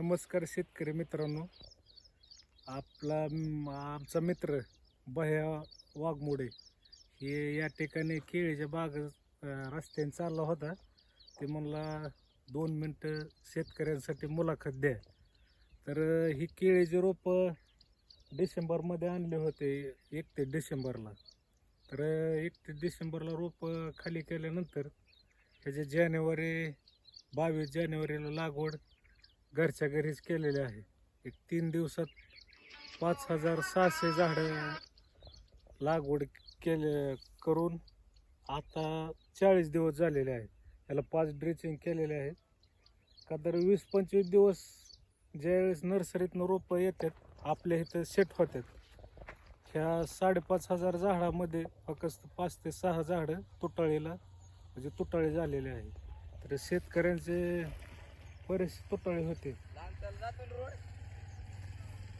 नमस्कार शेतकरी मित्रांनो. आपला आमचा मित्र बह्या वाघमोडे हे या ठिकाणी केळीच्या बाग रस्त्याने चालला होता. ते म्हणला दोन मिनटं शेतकऱ्यांसाठी मुलाखत द्या. तर ही केळीची रोपं डिसेंबरमध्ये आणले होते एक ते डिसेंबरला. तर एकतीस एक ते डिसेंबरला रोपं खाली केल्यानंतर ह्याचे जानेवारी बावीस जानेवारीला लागवड घरच्या घरीच केलेले आहे. एक तीन दिवसात पाच हजार सहाशे झाडं लागवड केले करून आता चाळीस दिवस झालेले आहेत. त्याला पाच ड्रेचिंग केलेले आहेत. का तर वीस पंचवीस दिवस ज्यावेळेस नर्सरीतनं रोपं येतात आपल्या इथं सेट होतात. ह्या साडेपाच हजार झाडामध्ये फक्त पाच ते सहा झाडं तुटाळीला म्हणजे तुटाळे झालेले आहे तर शेतकऱ्यांचे बरेचसे तुटाळे होते.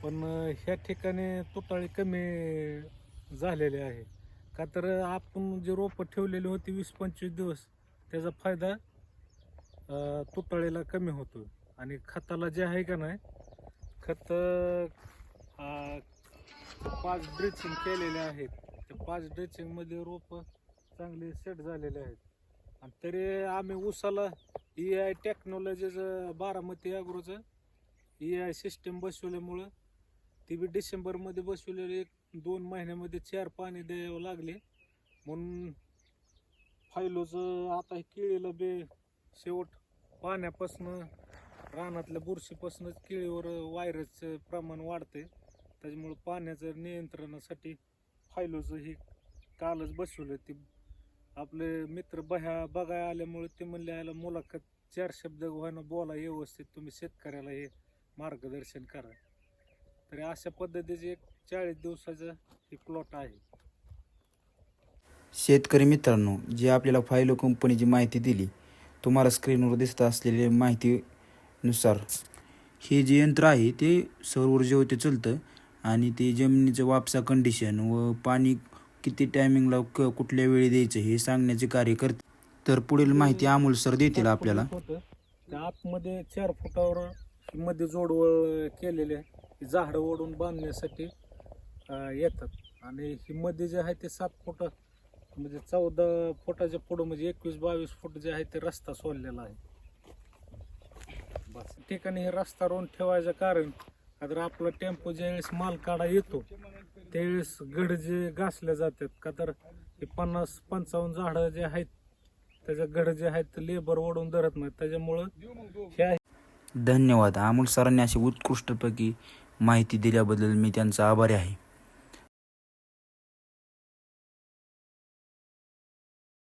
पण ह्या ठिकाणी तुटाळे कमी झालेले आहे. का तर आपण जे रोपं ठेवलेली होती वीस पंचवीस दिवस त्याचा फायदा तुटाळेला कमी होतो आणि खताला जे आहे का नाही खत पाच ड्रेचिंग केलेले आहेत. त्या पाच ड्रेचिंगमध्ये रोपं चांगले सेट झालेले आहेत. आणि तरी आम्ही उसाला ई आय टेक्नॉलॉजीचं बारामती अॅग्रोचं ई आय सिस्टीम बसवल्यामुळं ती बी डिसेंबरमध्ये बसवलेली एक दोन महिन्यामध्ये चार पाणी द्यावं लागले. म्हणून फायलोचं आता हे केळीला बे शेवट पाण्यापासनं रानातल्या बुरशीपासूनच केळीवर व्हायरसचं प्रमाण वाढते त्याच्यामुळं पाण्याचं नियंत्रणासाठी फायलोचं हे कालच बसवलं ती. आपले मित्र बह्या बघायला आल्यामुळे ते म्हणले आला मुलाखत चार शब्द व्हायनं बोला व्यवस्थित तुम्ही शेतकऱ्याला हे मार्गदर्शन करा. तर अशा पद्धतीचे एक चाळीस दिवसाचं हे प्लॉट आहे. शेतकरी मित्रांनो जे आपल्याला फायलो कंपनीची माहिती दिली तुम्हाला स्क्रीनवर दिसत असलेली माहितीनुसार हे जे यंत्र आहे ते सौर ऊर्जेवरती चलतं आणि ते जमिनीचं वापसा कंडिशन व पाणी किती टायमिंगला क कुठल्या वेळी द्यायचं हे सांगण्याचे कार्य करते. तर पुढील माहिती अमोल सर देतील आपल्याला. होतं त्या आतमध्ये चार फुटावर मध्ये जोडवळ केलेले आहे. झाडं ओढून बांधण्यासाठी अं, येतात. आणि ही मध्ये जे आहे ते सात फुट म्हणजे चौदा फुटाच्या पुढं म्हणजे एकवीस बावीस फूट जे आहे ते रस्ता सोडलेला आहे. बस. ठिकाणी हे रस्ता रोवून ठेवायचं कारण का तर आपला टेम्पो ज्यावेळेस माल काढा येतो त्यावेळेस गड जे घासले जातात का तर हे पन्नास पंचावन्न झाडं जे आहेत त्याच्या गड जे आहेत लेबर ओढून धरत नाहीत. त्याच्यामुळं ह्या धन्यवाद. अमोल सरांनी अशी उत्कृष्टपैकी माहिती दिल्याबद्दल मी त्यांचा आभारी आहे.